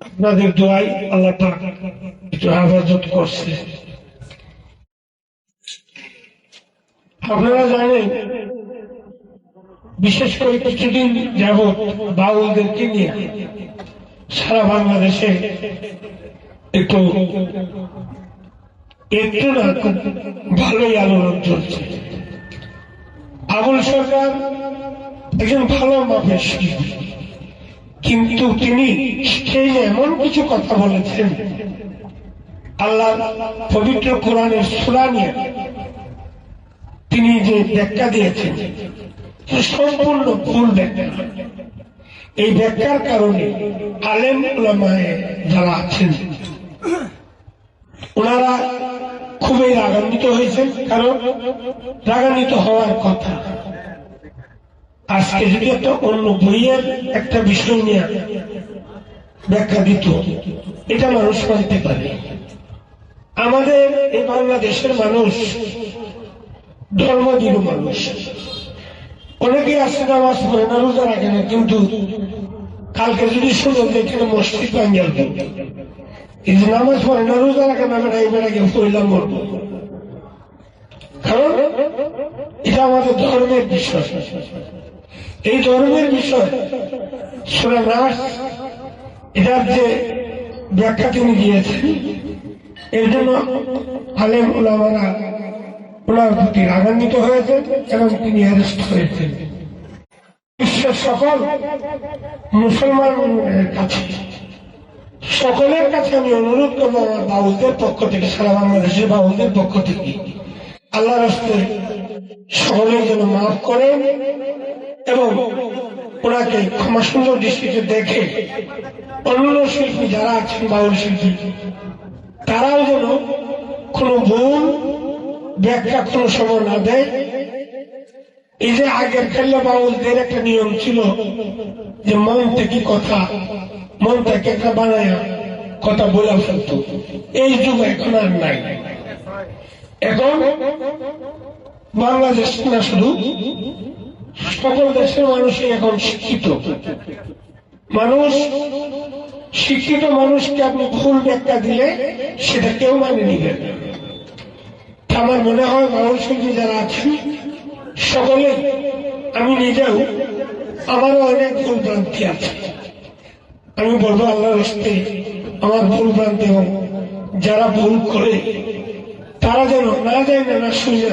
আপনাদের দোয়াই আল্লাহ হেফাজত করছে। আপনারা জানেন, বিশেষ করে কিছুদিন যাবৎ বাউলদেরকে নিয়ে সারা বাংলাদেশে একটু একটু না ভালোই আলোড়ন চলছে। আবুল সরকার একজন ভালো মাপের শিল্পী কিন্তু তিনি স্টেজে এমন কিছু কথা বলেছেন। আল্লাহ পবিত্র কোরআনের সুরা নিয়ে তিনি যে ব্যাখ্যা দিয়েছেন সম্পূর্ণ ভুল ব্যাখ্যা। এই ব্যাখ্যার কারণে আলেম ওলামায় যারা আছেন ওনারা খুবই রাগান্বিত হয়েছেন, কারণ রাগান্বিত হওয়ার কথা। আজকে যদি একটা অন্য বইয়ের একটা বিষয় নিয়ে ব্যাখ্যা দিত, এটা মানুষ মানতে পারে। আমাদের এই বাংলাদেশের মানুষ ধর্মদীয় মানুষ। অনেকে আছে নামাজ পড়ে না, রোজা রাখে না, কিন্তু কালকে যদি শুনো যে এখানে মসজিদ বাঙ্গাল কিন্তু নামাজ পড়ে না, রোজা রাখে না বেড়া এই বেড়াকে পড়লাম মরবো। কারণ এটা আমাদের ধর্মের বিষয়। এই ধর্মের বিষয় সুরা নাস এটার যে ব্যাখ্যা তিনি দিয়েছেন, এর জন্য আলেম ওলামারা ওনার প্রতি রাগান্বিত হয়েছেন এবং তিনি অ্যারেস্ট হয়েছেন। বিশ্বের সকল মুসলমানের কাছে, সকলের কাছে আমি অনুরোধ করব আমার বাউলদের পক্ষ থেকে, সারা বাংলাদেশের বাউলদের পক্ষ থেকে আল্লাহ রাস্তে সকলের জন্য মাফ করেন এবং ওনাকে ক্ষমা সুন্দর দৃষ্টিতে দেখে অন্য শিল্পী যারা আছেন বাউল শিল্পী, তারাও যেন কোনো ভুল ব্যাখ্যা, কোনো সময় না দেয়। এই যে আগের খেললে বাউলদের একটা নিয়ম ছিল যে মন থেকে কথা, মন থেকে একটা বানায় কথা বলে ফেলতো এই যুগ এখন আর নাই। এখন বাংলাদেশ না শুধু সকল দেশের মানুষই এখন শিক্ষিত। মানুষ, শিক্ষিত মানুষকে আপনি ভুল ব্যাখ্যা দিলে সেটা কেউ মানে নিবেন আমার মনে হয় শিল্পী যারা আছেন সকলে, আমি নিজেও, আমারও অনেক ভুল ভ্রান্তি আছে। আমি বলব আল্লাহ রস্তে আমার ভুল ভ্রান্তি এবং যারা ভুল করে, তারা যেন না যায় না না শুনে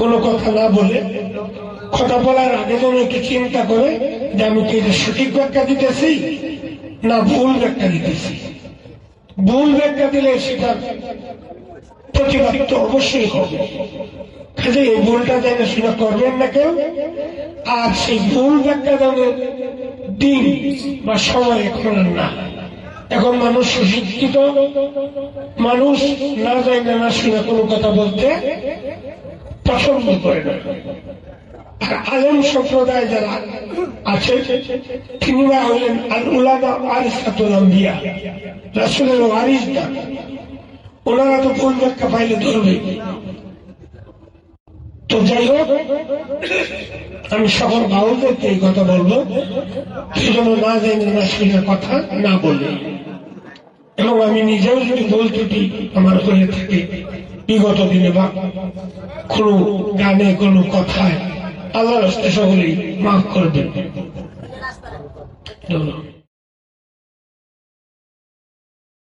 কোনো কথা না বলে কথা বলার আগে যেন একটু চিন্তা করে যে আমি কি সঠিক ব্যাখ্যা দিতেছি না ভুল ব্যাখ্যা দিতেছি? ভুল ব্যাখ্যা দিলে সেটা প্রতিবাদ তো অবশ্যই হবে। কাজে এই ভুলটা যেন সেটা করবেন না কেউ, আর সেই ভুল ব্যাখ্যা দেওয়ার দিন বা সময় এখন না। এখন মানুষ সুশিক্ষিত মানুষ না যায় না শুনে কোনো কথা বলতে পছন্দ করে না। আলেম সম্প্রদায় যারা আছে, তিনিরা হলেন আল উলামা আরিসাতুল আম্বিয়া, রাসূলের ওয়ারিস না ওনারা তো ভুল ব্যাখ্যা পাইলে ধরবে? তো যাই হোক, আমি সকল বাউলদেরকে এই কথা বলব। সেই জন্য না জানি শুনে কথা না বলে এবং আমি নিজেও যদি ভুল ত্রুটি আমার হয়ে থাকে, বিগত দিনে বা কোনো গানে কোনো কথায় আল্লাহ রাস্তা সকলেই মাফ করে ধন্যবাদ।